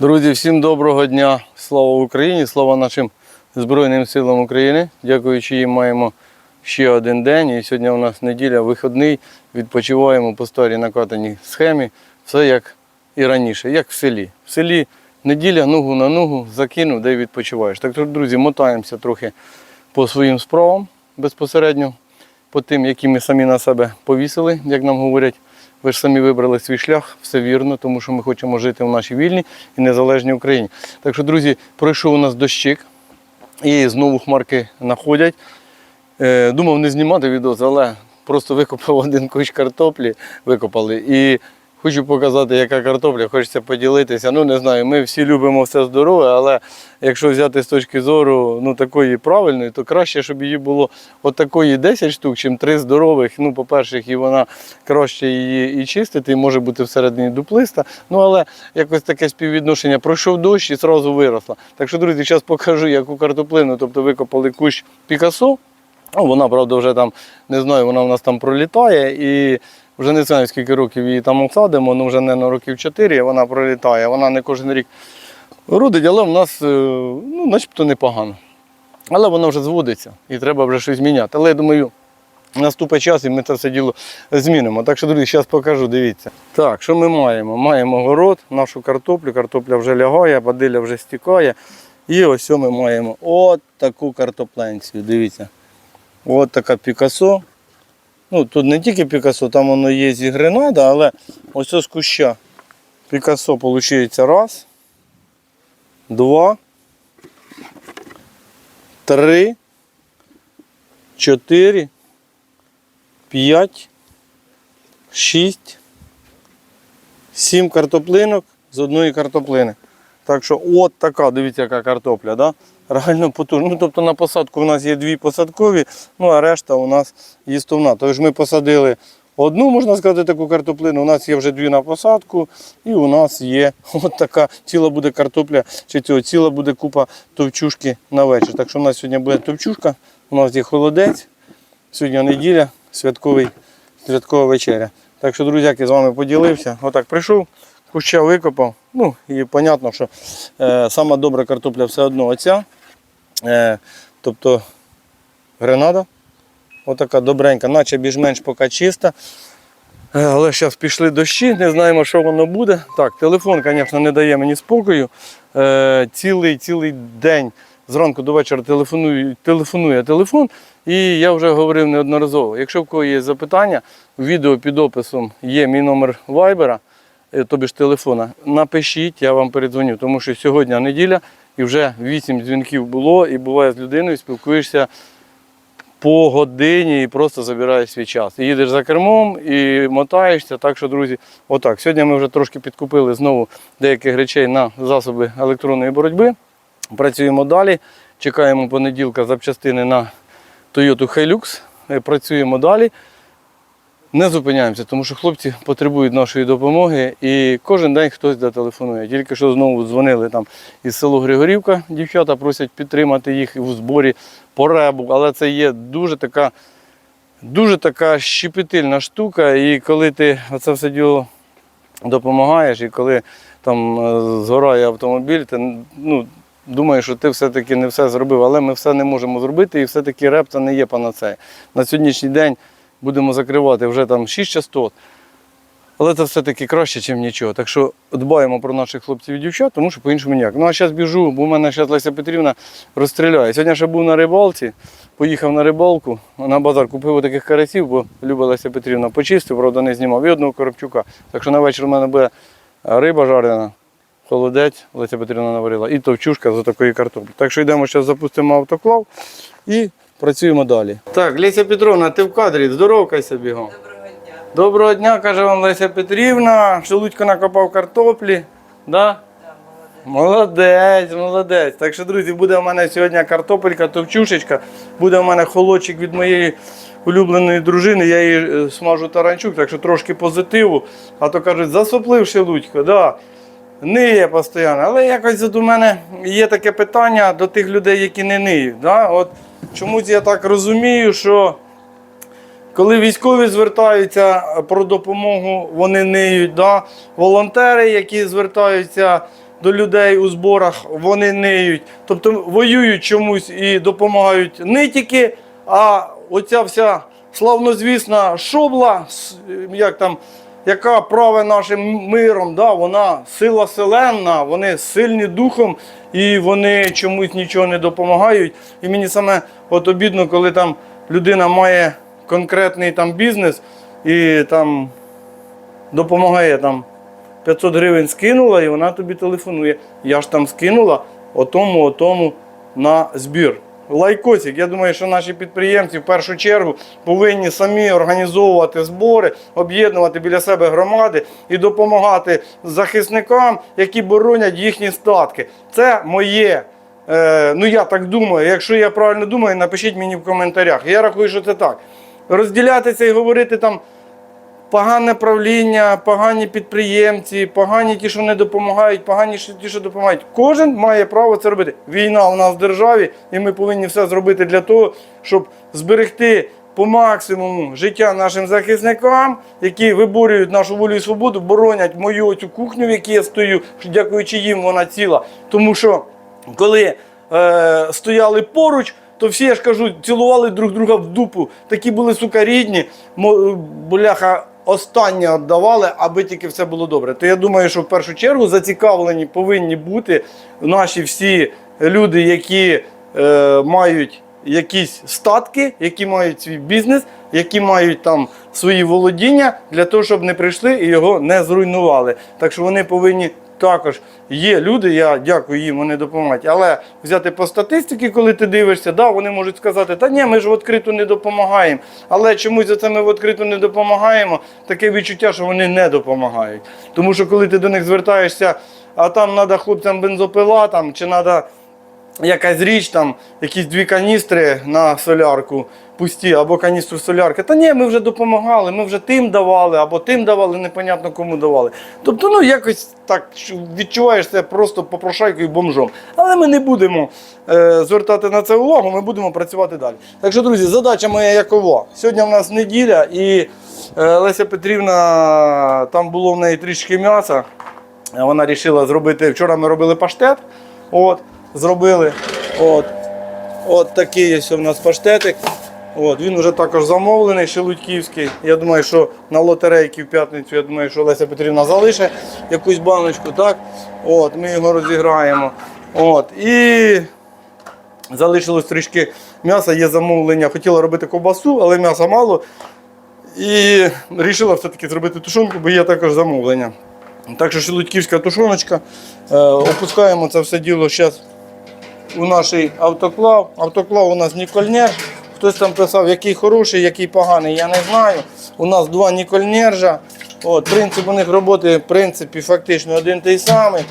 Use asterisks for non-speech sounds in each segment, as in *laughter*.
Друзі, всім доброго дня! Слава Україні! Слава нашим Збройним силам України. Дякуючи їм, маємо ще один день. І сьогодні у нас неділя, вихідний. Відпочиваємо по старій накатаній схемі. Все як і раніше, як в селі. В селі неділя, ногу на ногу, закинув, де відпочиваєш. Так, друзі, мотаємося трохи по своїм справам безпосередньо, по тим, які ми самі на себе повісили, як нам говорять. Ви ж самі вибрали свій шлях, все вірно, тому що ми хочемо жити в нашій вільній і незалежній Україні. Так що, друзі, пройшов у нас дощик, і знову хмарки находять. Е, думав не знімати відео, але просто викопав *laughs* один куч картоплі, викопали. І хочу показати, яка картопля, хочеться поділитися. Ну, не знаю, ми всі любимо все здорове, але якщо взяти з точки зору ну, такої правильної, то краще, щоб її було от такої 10 штук, чим 3 здорових. Ну, по-перше, і вона краще її і чистити, і може бути всередині дуплиста. Ну, але якось таке співвідношення. Пройшов дощ і одразу виросла. Так що, друзі, зараз покажу, яку картоплину, тобто викопали кущ Пікасо. Ну, вона, правда, вже там, не знаю, вона в нас там пролітає і вже не знаю, скільки років її там обсадимо, ну вже не на років 4 вона пролітає. Вона не кожен рік родить, але в нас е, ну, начебто непогано. Але воно вже зводиться і треба вже щось міняти. Але я думаю, наступить час і ми це все діло змінимо. Так що, друзі, зараз покажу, дивіться. Так, що ми маємо? Маємо город, нашу картоплю, картопля вже лягає, бадиля вже стікає. І ось ми маємо от таку картопленцію. Дивіться. От така Пікасо. Ну, тут не тільки Пікасо, там воно є і гренада, але ось з куща. Пікасо виходить раз, два, три, чотири, п'ять, шість, сім картоплинок з одної картоплини. Так що от така, дивіться, яка картопля, да? Реально потужна. Ну, тобто на посадку у нас є дві посадкові, ну а решта у нас їстовна. Тож ми посадили одну, можна сказати, таку картоплину, у нас є вже дві на посадку, і у нас є *laughs* от така ціла буде картопля, чи цього ціла буде купа товчушки на вечір. Так що у нас сьогодні буде товчушка, у нас є холодець, сьогодні неділя, святковий, святкова вечеря. Так що, друзяки, з вами поділився. Отак прийшов, куща викопав. Ну і зрозуміло, що е, сама добра картопля все одно оця. Е, тобто гренада. Отака добренька, наче більш-менш поки чиста. Е, Але зараз пішли дощі, не знаємо, що воно буде. Так, телефон, звісно, не дає мені спокою. Е, цілий цілий день зранку до вечора телефонує, телефонує телефон. І я вже говорив неодноразово. Якщо в кого є запитання, в відео під описом є мій номер вайбера, тобі ж телефона. Напишіть, я вам передзвоню, тому що сьогодні неділя і вже 8 дзвінків було, і буває з людиною, спілкуєшся по годині і просто забираєш свій час. І їдеш за кермом і мотаєшся. Так що, друзі, отак. Сьогодні ми вже трошки підкупили знову деяких речей на засоби електронної боротьби. Працюємо далі. Чекаємо понеділка запчастини на Toyota Hilux. Працюємо далі. Не зупиняємося, тому що хлопці потребують нашої допомоги і кожен день хтось зателефонує. Тільки що знову дзвонили там із село Григорівка, дівчата просять підтримати їх у зборі по ребу, але це є дуже така, дуже така щепетильна штука. І коли ти це все діло допомагаєш, і коли там е, згорає автомобіль, ти ну, думаєш, що ти все-таки не все зробив, але ми все не можемо зробити, і все-таки реп це не є панацея. На сьогоднішній день будемо закривати вже там 6 частот. Але це все-таки краще, ніж нічого. Так що дбаємо про наших хлопців і дівчат, тому що по-іншому ніяк. Ну а зараз біжу, бо в мене зараз Леся Петрівна розстріляє. Сьогодні ще був на рибалці, поїхав на рибалку, на базар купив таких карасів, бо любила Леся Петрівна почистив, правда, не знімав. І одного коробчука. Так що на вечір у мене буде риба жарена, холодець, Леся Петрівна наварила, і товчушка з такої картоплі. Так що йдемо зараз запустимо автоклав і працюємо далі. Так, Леся Петровна, ти в кадрі, здоровкайся бігом. Доброго дня. Доброго дня, каже вам Леся Петрівна. Шелудько накопав картоплі. Да? Да, молодець. Молодець, молодець. Так що, друзі, буде у мене сьогодні картопелька, товчушечка, буде у мене холодчик від моєї улюбленої дружини. Я її е, смажу таранчук, так що трошки позитиву. А то кажуть, засоплив Шелудько, да. Ниє постійно. Але якось от у мене є таке питання до тих людей, які не ниють. Да? От чомусь я так розумію, що. Коли військові звертаються про допомогу, вони ниють. Да? Волонтери, які звертаються до людей у зборах, вони ниють. Тобто воюють чомусь і допомагають не тільки, а оця вся славнозвісна шобла, як там, яка праве нашим миром, да, вона сила селенна, вони сильні духом і вони чомусь нічого не допомагають. І мені саме от обідно, коли там людина має конкретний там бізнес і там допомагає там 500 гривень скинула, і вона тобі телефонує. Я ж там скинула отому, отому на збір. Лайкосик, я думаю, що наші підприємці в першу чергу повинні самі організовувати збори, об'єднувати біля себе громади і допомагати захисникам, які боронять їхні статки. Це моє. Е, ну я так думаю. Якщо я правильно думаю, напишіть мені в коментарях. Я рахую, що це так. Розділятися і говорити там погане правління, погані підприємці, погані ті, що не допомагають, погані ті, що допомагають. Кожен має право це робити. Війна у нас в державі, і ми повинні все зробити для того, щоб зберегти по максимуму життя нашим захисникам, які виборюють нашу волю і свободу, боронять мою цю кухню, в якій я стою, дякуючи їм, вона ціла. Тому що коли е, стояли поруч, то всі, я ж кажу, цілували друг друга в дупу. Такі були сука рідні, мо- бляха. Останнє віддавали, аби тільки все було добре. То я думаю, що в першу чергу зацікавлені повинні бути наші всі люди, які е, мають якісь статки, які мають свій бізнес, які мають там свої володіння для того, щоб не прийшли і його не зруйнували. Так що вони повинні також є люди, я дякую їм, вони допомагають. Але взяти по статистиці, коли ти дивишся, да, вони можуть сказати, та ні, ми ж в відкриту не допомагаємо. Але чомусь за це ми в відкриту не допомагаємо. Таке відчуття, що вони не допомагають. Тому що коли ти до них звертаєшся, а там треба хлопцям бензопила, там, чи треба якась річ, там, якісь дві каністри на солярку пусті, або каністру солярки. Та ні, ми вже допомагали, ми вже тим давали, або тим давали, непонятно кому давали. Тобто, ну якось так відчуваєш це просто попрошайкою бомжом. Але ми не будемо е, звертати на це увагу, ми будемо працювати далі. Так що, друзі, задача моя якова. Сьогодні в нас неділя і е, Леся Петрівна, там було в неї трішки м'яса. Вона вирішила зробити. Вчора ми робили паштет. От, зробили. От, от такий ось у нас паштетик. От, він вже також замовлений, шелудьківський. Я думаю, що на лотерейки в п'ятницю, я думаю, що Леся Петрівна залишить якусь баночку. так? От, ми його розіграємо. От, і залишилось трішки м'яса, є замовлення. Хотіла робити ковбасу, але м'яса мало. І вирішила все-таки зробити тушонку, бо є також замовлення. Так що шелудьківська тушоночка. Е, опускаємо це все діло зараз у наш автоклав. Автоклав у нас Нікольнер. Хтось там писав, який хороший, який поганий, я не знаю. У нас два Нікольнержа. От, принцип у них роботи, в принципі, фактично один той самий.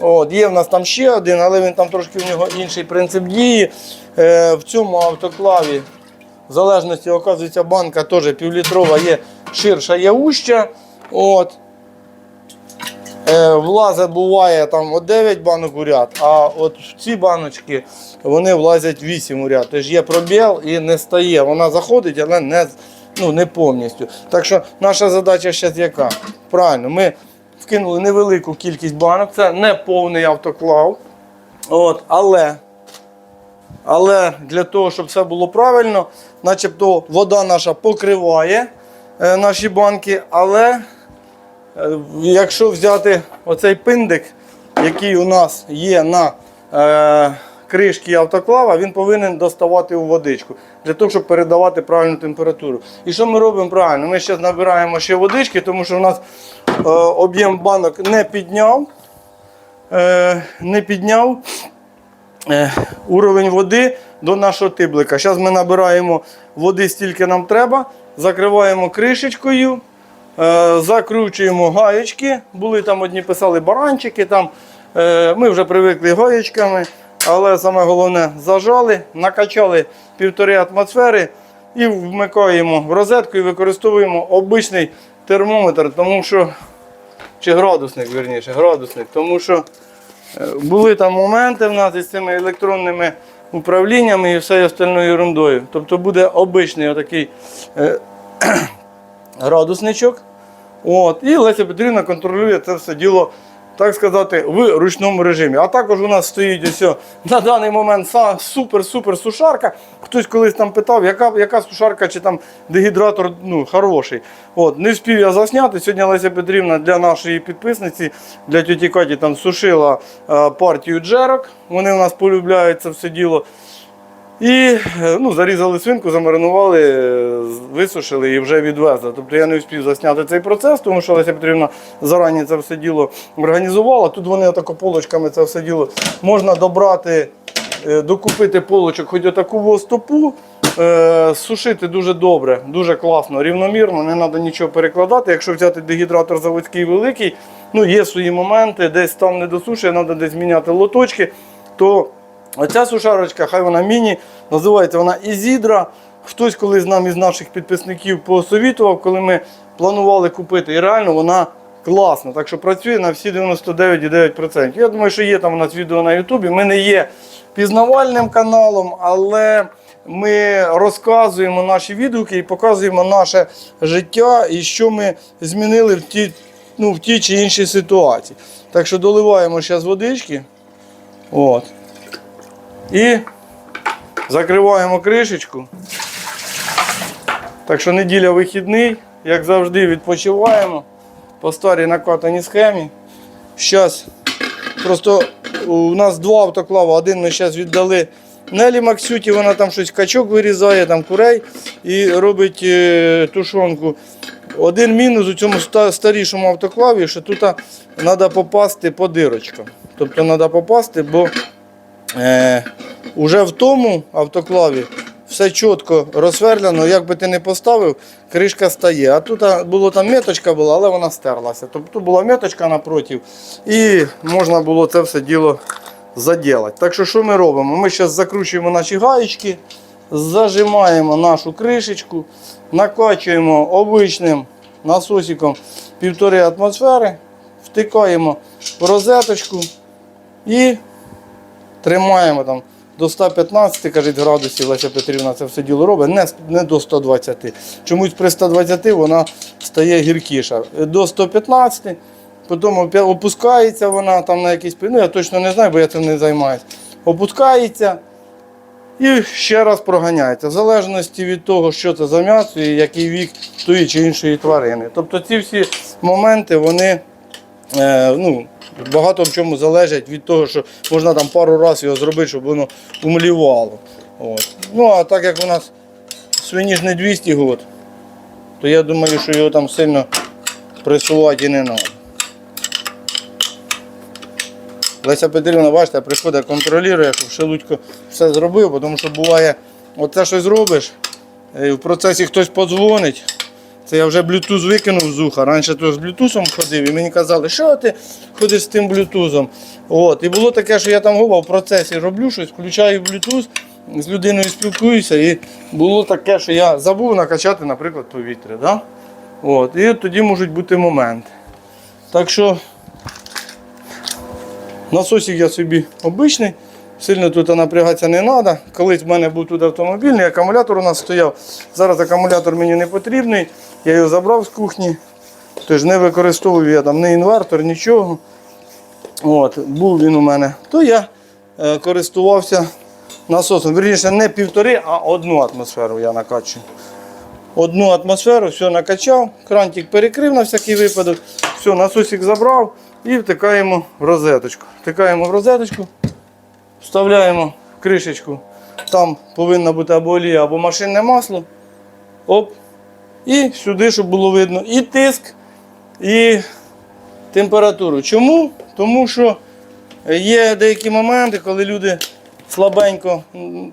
От, є в нас там ще один, але він там трошки в нього інший принцип дії. Е, в цьому автоклаві в залежності, оказується, банка теж півлітрова є ширша, є уща. От. Е, влазить буває там от 9 банок у ряд, а от ці баночки вони влазять 8 у ряд. Тож є пробіл і не стає. Вона заходить, але не, ну, не повністю. Так що наша задача зараз яка? Правильно, ми вкинули невелику кількість банок, це не повний автоклав. От, але але для того, щоб все було правильно, начебто вода наша покриває е, наші банки, але якщо взяти оцей пиндик, який у нас є на е, кришці автоклава, він повинен доставати у водичку для того, щоб передавати правильну температуру. І що ми робимо правильно? Ми зараз набираємо ще водички, тому що у нас е, об'єм банок не підняв. Е, не підняв е, уровень води до нашого тиблика. Зараз ми набираємо води стільки нам треба, закриваємо кришечкою, е, закручуємо гаєчки. Були там одні писали баранчики. Там. Е, ми вже привикли гаєчками, але саме головне зажали, накачали півтори атмосфери і вмикаємо в розетку і використовуємо обичний термометр, тому що чи градусник, верніше, градусник, тому що Е, Були там моменти в нас із цими електронними управліннями і всією остальною ерундою. Тобто буде обичний отакий е, *clears throat* градусничок. От, і Леся Петрівна контролює це все діло так сказати, в ручному режимі. А також у нас стоїть ось на даний момент супер-супер сушарка. Хтось колись там питав, яка, яка сушарка чи там дегідратор ну, хороший. От, не встиг я засняти. Сьогодні Леся Петрівна для нашої підписниці, для тіті Каті там сушила е, партію джерок. Вони у нас полюбляють це все діло. І е, ну, зарізали свинку, замаринували, е, висушили і вже відвезли. Тобто я не встиг засняти цей процес, тому що Леся Петрівна зарані це все діло організувала. Тут вони отако полочками це все діло можна добрати, е, докупити полочок, хоч отаку стопу. Сушити дуже добре, дуже класно, рівномірно, не треба нічого перекладати. Якщо взяти дегідратор заводський великий, ну є свої моменти, десь там не досушує, треба десь міняти лоточки, то Оця сушарочка, хай вона міні, називається вона Ізідра. Хтось колись нам із наших підписників посовітував, коли ми планували купити. І реально вона класна. Так що працює на всі 99,9%. Я думаю, що є там у нас відео на Ютубі. Ми не є пізнавальним каналом, але ми розказуємо наші відгуки і показуємо наше життя і що ми змінили в тій, ну, в тій чи іншій ситуації. Так що доливаємо зараз водички. От. І закриваємо кришечку. Так що неділя вихідний, як завжди, відпочиваємо по старій накатаній схемі. Зараз просто у нас два автоклава. Один ми зараз віддали Нелі Максюті, вона там щось качок вирізає, там курей і робить е, тушонку. Один мінус у цьому старішому автоклаві, що тут треба попасти по дирочкам. Тобто треба попасти, бо Е, уже в тому автоклаві все чітко розсверляно, як би ти не поставив, кришка стає. А тут було там меточка була, але вона стерлася. Тобто була меточка напротив, і можна було це все діло заділати. Так що що ми робимо? Ми зараз закручуємо наші гаєчки, зажимаємо нашу кришечку, накачуємо обичним насосиком півтори атмосфери, втикаємо в розеточку і тримаємо там до 115 кажуть, градусів Леся Петрівна це все діло робить, не, не до 120. Чомусь при 120 вона стає гіркіша. До 115, потім опускається вона там на якийсь, ну я точно не знаю, бо я цим не займаюся. Опускається і ще раз проганяється, в залежності від того, що це за м'ясо і який вік тої чи іншої тварини. Тобто ці всі моменти, вони е, ну, багато в чому залежать від того, що можна там пару разів його зробити, щоб воно умлівало. От. Ну, а так як у нас свині ж не 200 год, то я думаю, що його там сильно пресувати і не треба. Леся Петрівна, бачите, приходить, контролює, щоб Шелудько все зробив, тому що буває, оце щось робиш, і в процесі хтось подзвонить. Це я вже блютуз викинув з уха. Раніше то з блютузом ходив, і мені казали, що ти ходиш з тим блютузом. От. І було таке, що я там губа в процесі роблю щось, включаю блютуз, з людиною спілкуюся. І було таке, що я забув накачати, наприклад, повітря. Да? От. І от тоді можуть бути моменти. Так що насосик я собі обичний. Сильно тут напрягатися не треба. Колись в мене був тут автомобільний, акумулятор у нас стояв. Зараз акумулятор мені не потрібний. Я його забрав з кухні. Тож не використовую я там ні інвертор, нічого. От, був він у мене. То я е, користувався насосом. Вірніше, не півтори, а одну атмосферу я накачую. Одну атмосферу, все накачав, крантик перекрив на всякий випадок, все, насосик забрав і втикаємо в розеточку. Втикаємо в розеточку. Вставляємо кришечку. Там повинна бути або олія, або машинне масло. Оп. І сюди, щоб було видно і тиск, і температуру. Чому? Тому що є деякі моменти, коли люди слабенько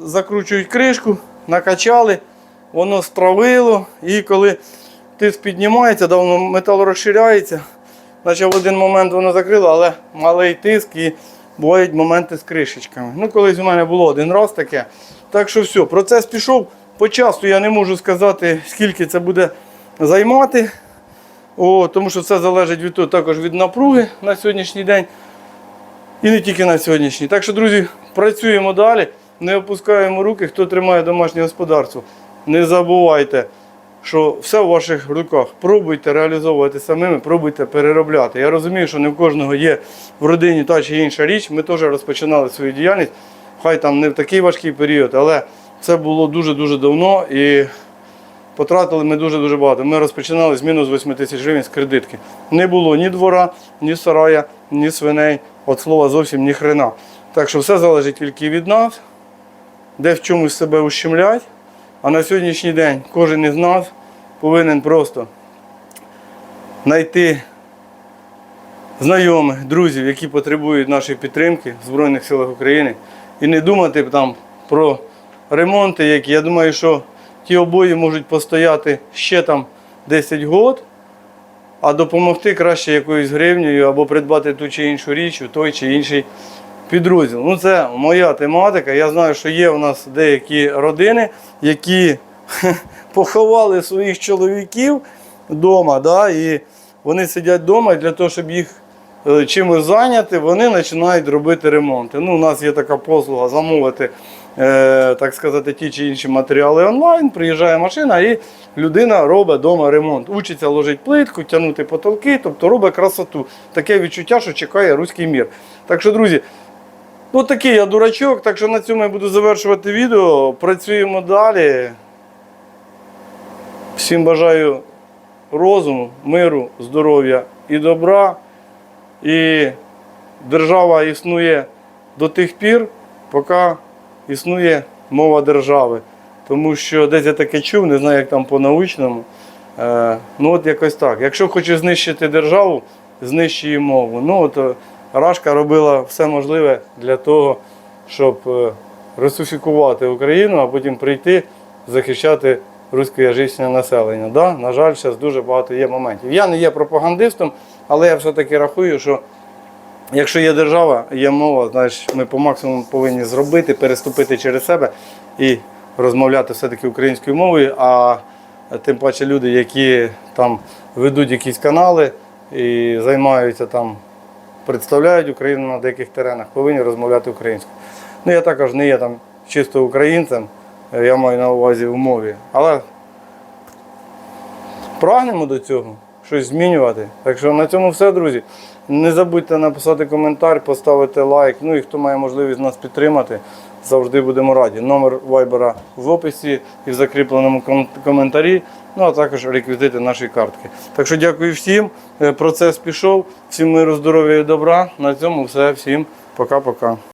закручують кришку, накачали, воно стравило, і коли тиск піднімається, да, воно метал розширяється. Наче в один момент воно закрило, але малий тиск і бувають моменти з кришечками. Ну, колись у мене було один раз таке. Так що все, процес пішов. По часу я не можу сказати, скільки це буде займати. О, тому що це залежить від того, також від напруги на сьогоднішній день. І не тільки на сьогоднішній. Так що, друзі, працюємо далі, не опускаємо руки, хто тримає домашнє господарство. Не забувайте, що все в ваших руках. Пробуйте реалізовувати самими, пробуйте переробляти. Я розумію, що не в кожного є в родині та чи інша річ. Ми теж розпочинали свою діяльність, хай там не в такий важкий період, але це було дуже-дуже давно і потратили ми дуже-дуже багато. Ми розпочинали з мінус 8 тисяч гривень з кредитки. Не було ні двора, ні сарая, ні свиней, от слова зовсім ні хрена. Так що все залежить тільки від нас, де в чомусь себе ущемлять. А на сьогоднішній день кожен із нас повинен просто знайти знайомих, друзів, які потребують нашої підтримки в Збройних силах України. І не думати там про ремонти, які я думаю, що ті обої можуть постояти ще там 10 років, а допомогти краще якоюсь гривнею або придбати ту чи іншу річ у той чи інший підрозділ. Ну, це моя тематика. Я знаю, що є у нас деякі родини, які *laughs* поховали своїх чоловіків вдома, да, і вони сидять вдома для того, щоб їх е, чимось зайняти, вони починають робити ремонти. Ну, у нас є така послуга замовити, так сказати, ті чи інші матеріали онлайн. Приїжджає машина і людина робить вдома ремонт. Учиться ложити плитку, тягнути потолки, тобто робить красоту. Таке відчуття, що чекає руський мір. Так що, друзі, ну такий я дурачок, так що на цьому я буду завершувати відео. Працюємо далі. Всім бажаю розуму, миру, здоров'я і добра. І держава існує до тих пір, поки існує мова держави. Тому що десь я таке чув, не знаю, як там по-научному. Е, ну от якось так. Якщо хочеш знищити державу, знищує мову. Ну от е, Рашка робила все можливе для того, щоб е, русифікувати Україну, а потім прийти захищати русскоязичне населення. Да? На жаль, зараз дуже багато є моментів. Я не є пропагандистом, але я все-таки рахую, що якщо є держава, є мова, значить ми по максимуму повинні зробити, переступити через себе і розмовляти все-таки українською мовою. А тим паче люди, які там ведуть якісь канали і займаються там, представляють Україну на деяких теренах, повинні розмовляти українською. Ну я також не є там чисто українцем, я маю на увазі в мові. Але прагнемо до цього, щось змінювати. Так що на цьому все, друзі. Не забудьте написати коментар, поставити лайк. Ну і хто має можливість нас підтримати, завжди будемо раді. Номер вайбера в описі і в закріпленому коментарі. Ну а також реквізити нашої картки. Так що дякую всім. Е, Процес пішов. Всім миру, здоров'я і добра. На цьому все. Всім пока-пока.